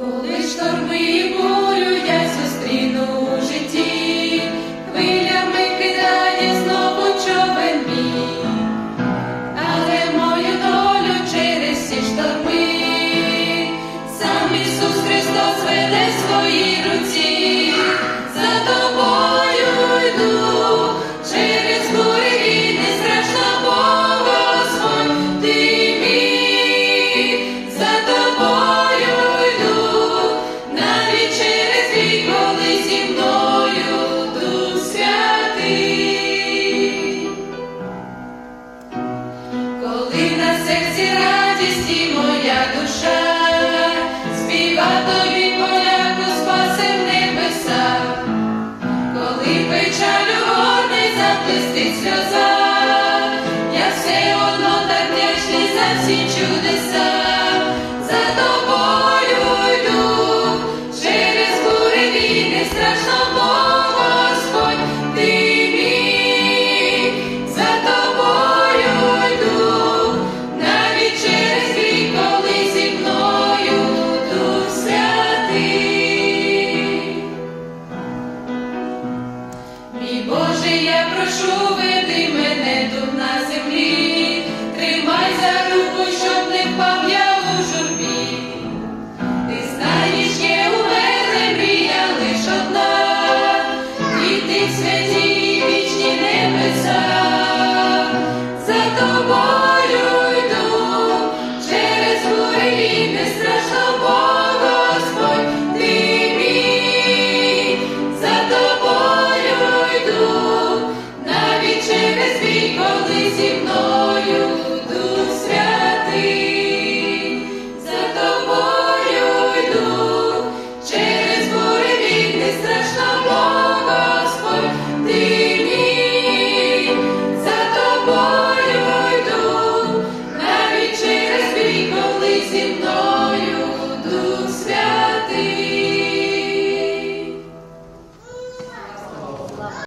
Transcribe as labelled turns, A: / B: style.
A: Коли шторми бурю я зустріну у житті, хвилями кидає знову човен мій, але мою долю через всі шторми, сам Ісус Христос веде свої руці. серці радість моя душа, співа поляку спаси в небесах, коли печалю горний заплистить сльоза, я все одно так вдячний за всі чудеса. святі вічні небеса.